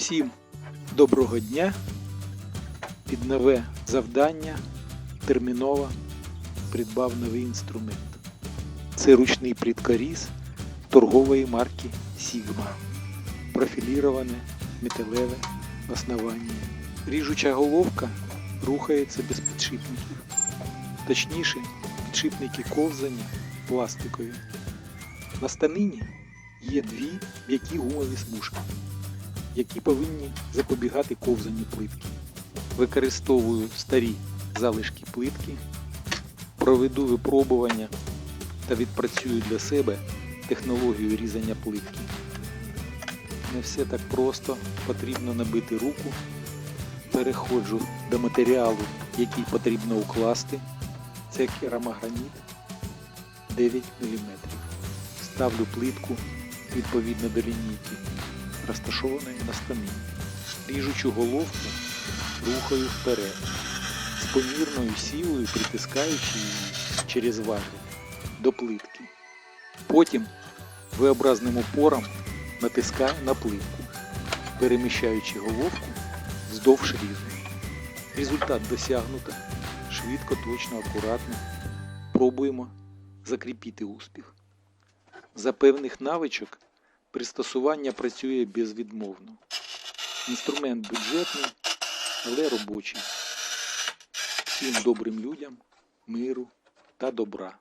Всім доброго дня. Під нове завдання терміново придбав новий інструмент. Це ручний пліткоріз торгової марки Sigma. Профіліроване металеве основання. Ріжуча головка рухається без підшипників. Точніше, підшипники ковзання пластикові. На станині є дві м'які гумові смужки, які повинні запобігати ковзанню плитки. Використовую старі залишки плитки, проведу випробування та відпрацюю для себе технологію різання плитки. Не все так просто, потрібно набити руку. Переходжу до матеріалу, який потрібно укласти. Це керамограніт 9 мм. Ставлю плитку відповідно до лінійки, розташованої на станині. Ріжучу головку рухаю вперед, з помірною силою притискаючи її через важіль до плитки. Потім V-образним упором натискаю на плитку, переміщаючи головку вздовж різу. Результат досягнуто. Швидко, точно, акуратно. Пробуємо закріпити успіх. За певних навичок пристосування працює безвідмовно. Інструмент бюджетний, але робочий. Всім добрим людям, миру та добра.